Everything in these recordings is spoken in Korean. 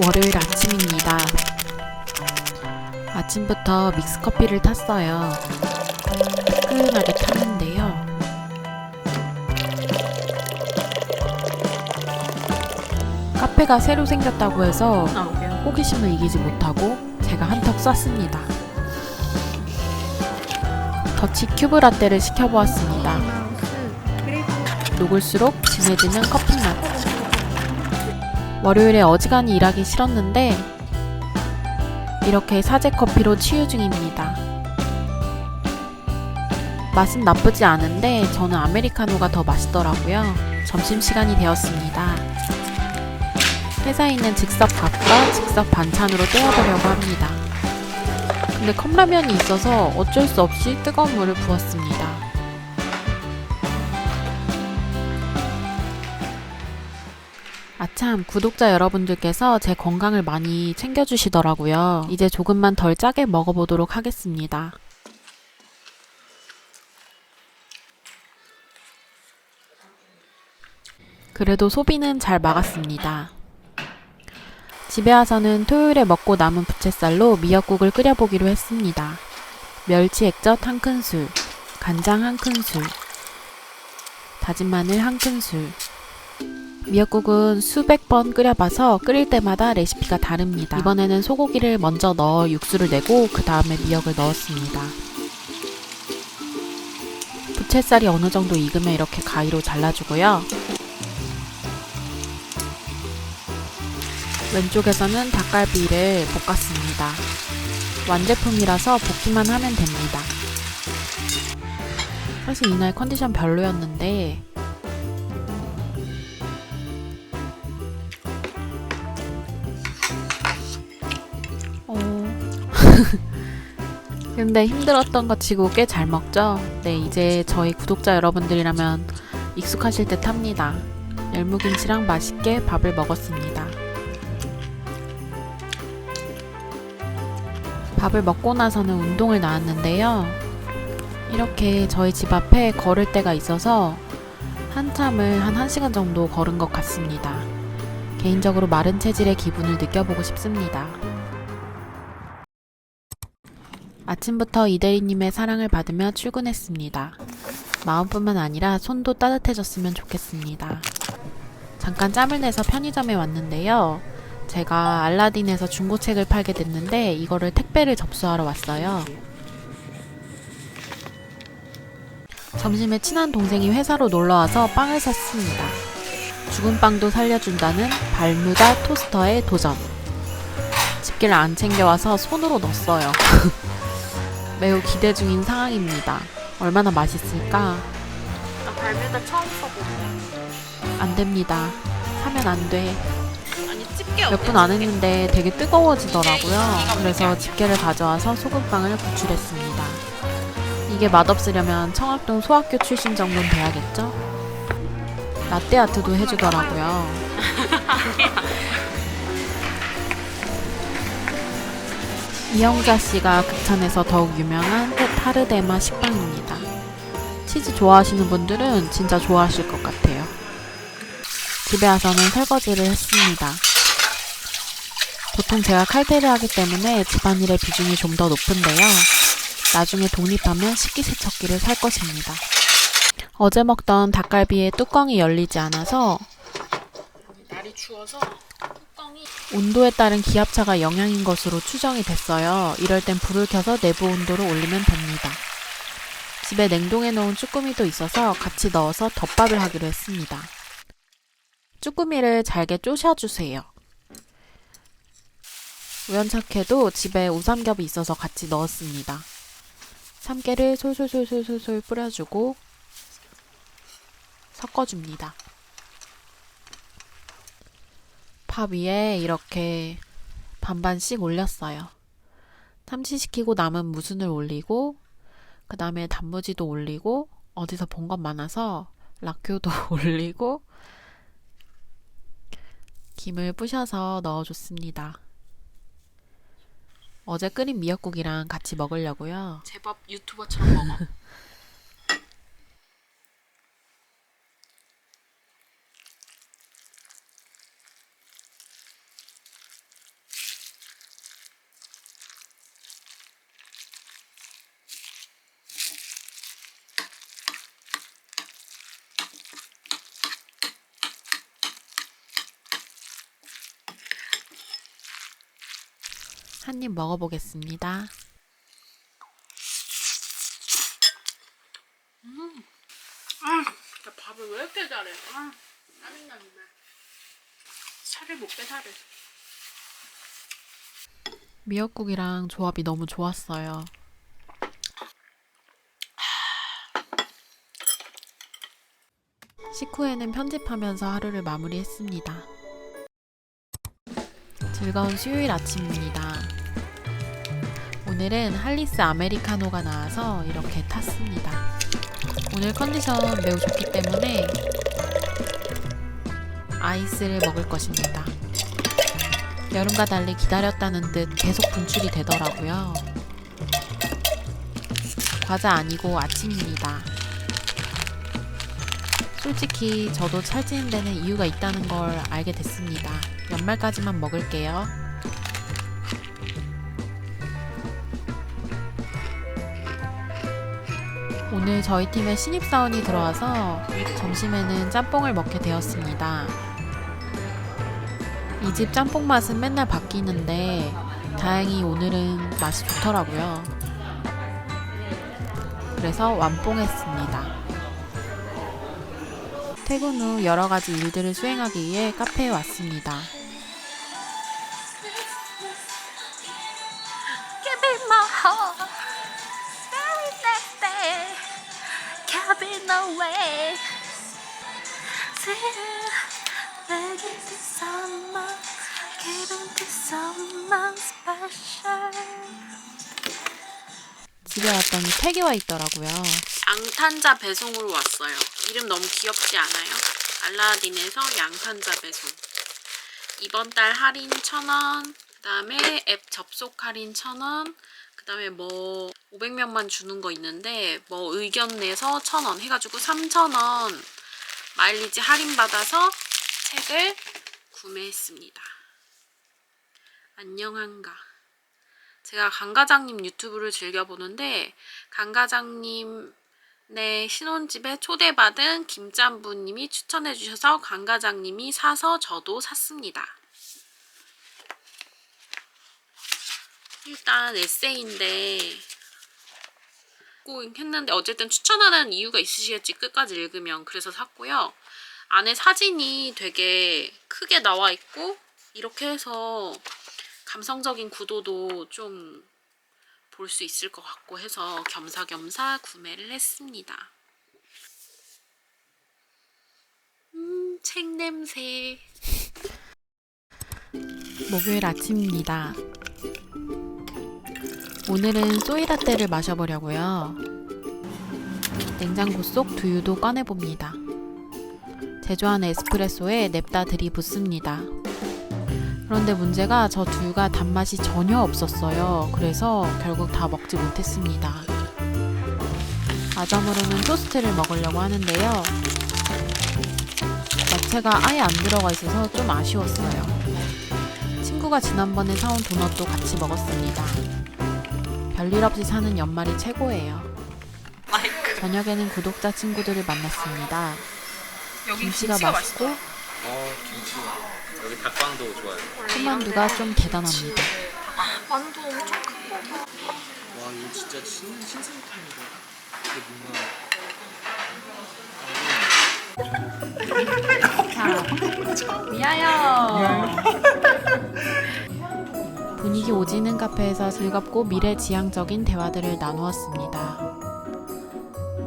월요일 아침입니다. 아침부터 믹스커피를 탔어요. 뜨끈하게 탔는데요. 카페가 새로 생겼다고 해서 호기심을 이기지 못하고 제가 한턱 쐈습니다. 더치 큐브 라떼를 시켜보았습니다. 녹을수록 진해지는 커피 맛. 월요일에 어지간히 일하기 싫었는데 이렇게 사제 커피로 치유 중입니다. 맛은 나쁘지 않은데 저는 아메리카노가 더 맛있더라고요. 점심시간이 되었습니다. 회사에 있는 즉석 밥과 즉석 반찬으로 때워보려고 합니다. 근데 컵라면이 있어서 어쩔 수 없이 뜨거운 물을 부었습니다. 참, 구독자 여러분들께서 제 건강을 많이 챙겨주시더라고요. 이제 조금만 덜 짜게 먹어보도록 하겠습니다. 그래도 소비는 잘 막았습니다. 집에 와서는 토요일에 먹고 남은 부채살로 미역국을 끓여보기로 했습니다. 멸치 액젓 한 큰술, 간장 한 큰술, 다진 마늘 한 큰술. 미역국은 수백 번 끓여봐서 끓일 때마다 레시피가 다릅니다. 이번에는 소고기를 먼저 넣어 육수를 내고 그 다음에 미역을 넣었습니다. 부채살이 어느 정도 익으면 이렇게 가위로 잘라주고요. 왼쪽에서는 닭갈비를 볶았습니다. 완제품이라서 볶기만 하면 됩니다. 사실 이날 컨디션 별로였는데 근데 힘들었던 것 치고 꽤 잘 먹죠? 네, 이제 저희 구독자 여러분들이라면 익숙하실 듯 합니다. 열무김치랑 맛있게 밥을 먹었습니다. 밥을 먹고 나서는 운동을 나왔는데요. 이렇게 저희 집 앞에 걸을 때가 있어서 한참을 한 1시간 정도 걸은 것 같습니다. 개인적으로 마른 체질의 기분을 느껴보고 싶습니다. 아침부터 이대리님의 사랑을 받으며 출근했습니다. 마음뿐만 아니라 손도 따뜻해졌으면 좋겠습니다. 잠깐 짬을 내서 편의점에 왔는데요. 제가 알라딘에서 중고책을 팔게 됐는데 이거를 택배를 접수하러 왔어요. 점심에 친한 동생이 회사로 놀러와서 빵을 샀습니다. 죽은 빵도 살려준다는 발뮤다 토스터의 도전. 집게를 안 챙겨와서 손으로 넣었어요. 매우 기대 중인 상황입니다. 얼마나 맛있을까? 나 발매다 처음 써보네. 안 됩니다. 사면 안 돼. 아니 집게 몇 분 안 했는데 되게 뜨거워지더라고요. 그래서 집게를 가져와서 소금빵을 구출했습니다. 이게 맛없으려면 청학동 소학교 출신 정도는 돼야겠죠? 라떼 아트도 해주더라고요. 이영자 씨가 극찬에서 더욱 유명한 타르데마 식빵입니다. 치즈 좋아하시는 분들은 진짜 좋아하실 것 같아요. 집에 와서는 설거지를 했습니다. 보통 제가 칼퇴를 하기 때문에 집안일의 비중이 좀 더 높은데요. 나중에 독립하면 식기세척기를 살 것입니다. 어제 먹던 닭갈비에 뚜껑이 열리지 않아서 날이 추워서 온도에 따른 기압차가 영향인 것으로 추정이 됐어요. 이럴 땐 불을 켜서 내부 온도를 올리면 됩니다. 집에 냉동해 놓은 쭈꾸미도 있어서 같이 넣어서 덮밥을 하기로 했습니다. 쭈꾸미를 잘게 쪼셔주세요. 우연찮게도 집에 우삼겹이 있어서 같이 넣었습니다. 참깨를 솔솔솔솔솔 뿌려주고 섞어줍니다. 밥 위에 이렇게 반반씩 올렸어요. 참치시키고 남은 무순을 올리고 그 다음에 단무지도 올리고 어디서 본 것 많아서 락교도 올리고 김을 부셔서 넣어줬습니다. 어제 끓인 미역국이랑 같이 먹으려고요. 제법 유튜버처럼 먹어. 한 입 먹어보겠습니다. 아, 나 밥을 왜 이렇게 잘해? 아, 짜증나 정말. 살을 못 빼 살을. 미역국이랑 조합이 너무 좋았어요. 식후에는 편집하면서 하루를 마무리했습니다. 즐거운 수요일 아침입니다. 오늘은 할리스 아메리카노가 나와서 이렇게 탔습니다. 오늘 컨디션 매우 좋기 때문에 아이스를 먹을 것입니다. 여름과 달리 기다렸다는 듯 계속 분출이 되더라고요. 과자 아니고 아침입니다. 솔직히 저도 살찌는 데는 이유가 있다는 걸 알게 됐습니다. 연말까지만 먹을게요. 오늘 저희 팀에 신입사원이 들어와서 점심에는 짬뽕을 먹게 되었습니다. 이 집 짬뽕 맛은 맨날 바뀌는데 다행히 오늘은 맛이 좋더라고요. 그래서 완뽕했습니다. 퇴근 후 여러 가지 일들을 수행하기 위해 카페에 왔습니다. Away. Begging to someone. Giving to someone special. 집에 왔더니 팩이 와 있더라고요. 양탄자 배송으로 왔어요. 이름 너무 귀엽지 않아요? 알라딘에서 양탄자 배송. 이번 달 할인 1,000원, 그 다음에 앱 접속 할인 1,000원, 그 다음에 뭐 500명만 주는 거 있는데 뭐 의견 내서 1,000원 해가지고 3,000원 마일리지 할인 받아서 책을 구매했습니다. 안녕한가. 제가 강 과장님 유튜브를 즐겨보는데 강 과장님 네, 신혼집에 초대받은 김짬부님이 추천해주셔서 강 과장님이 사서 저도 샀습니다. 일단 에세이인데 꼭 했는데 어쨌든 추천하는 이유가 있으시겠지 끝까지 읽으면 그래서 샀고요. 안에 사진이 되게 크게 나와 있고 이렇게 해서 감성적인 구도도 좀 볼 수 있을 것 같고 해서 겸사겸사 구매를 했습니다. 음, 책 냄새. 목요일 아침입니다. 오늘은 소이라떼를 마셔보려고요. 냉장고 속 두유도 꺼내봅니다. 제조한 에스프레소에 냅다 들이붓습니다. 그런데 문제가 저 두유가 단맛이 전혀 없었어요. 그래서 결국 다 먹지 못했습니다. 아점으로는 토스트를 먹으려고 하는데요. 야채가 아예 안 들어가 있어서 좀 아쉬웠어요. 친구가 지난번에 사온 도넛도 같이 먹었습니다. 별일 없이 사는 연말이 최고예요. 저녁에는 구독자 친구들을 만났습니다. 여기 김치가 맛있고 어 김치 여기 닭강도 좋아요 손만두가 좀 대단합니다. 만두 엄청 큰 거. 와 이거 진짜 신, 신상품이다 이게 미아요. 분위기 오지는 카페에서 즐겁고 미래지향적인 대화들을 나누었습니다.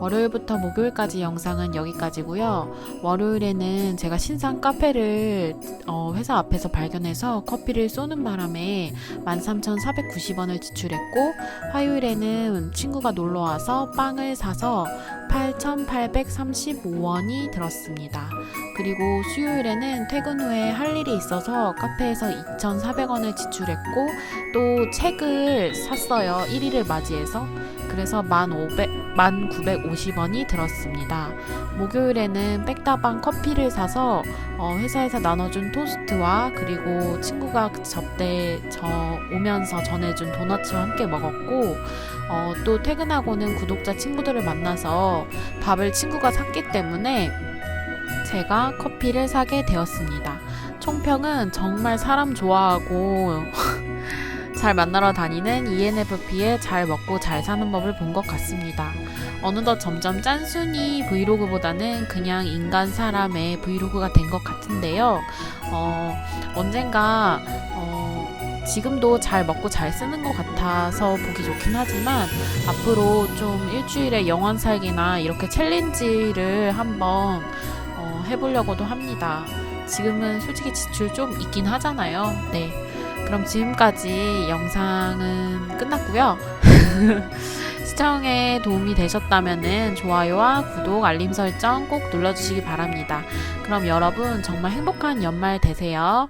월요일부터 목요일까지 영상은 여기까지고요. 월요일에는 제가 신상 카페를 어, 회사 앞에서 발견해서 커피를 쏘는 바람에 13,490원을 지출했고 화요일에는 친구가 놀러 와서 빵을 사서 8,835원이 들었습니다. 그리고 수요일에는 퇴근 후에 할 일이 있어서 카페에서 2,400원을 지출했고 또 책을 샀어요. 1일을 맞이해서. 그래서 1,500, 1,950원이 들었습니다. 목요일에는 백다방 커피를 사서 어, 회사에서 나눠준 토스트와 그리고 친구가 그 접대 저 오면서 전해준 도넛을 함께 먹었고 어, 또 퇴근하고는 구독자 친구들을 만나서 밥을 친구가 샀기 때문에 제가 커피를 사게 되었습니다. 총평은 정말 사람 좋아하고 잘 만나러 다니는 ENFP의 잘 먹고 잘 사는 법을 본 것 같습니다. 어느덧 점점 짠순이 브이로그보다는 그냥 인간 사람의 브이로그가 된 것 같은데요. 어, 언젠가 어, 지금도 잘 먹고 잘 쓰는 것 같아서 보기 좋긴 하지만 앞으로 좀 일주일에 영원 살기나 이렇게 챌린지를 한번 어, 해보려고도 합니다. 지금은 솔직히 지출 좀 있긴 하잖아요. 네. 그럼 지금까지 영상은 끝났고요. 시청에 도움이 되셨다면 좋아요와 구독, 알림 설정 꼭 눌러주시기 바랍니다. 그럼 여러분 정말 행복한 연말 되세요.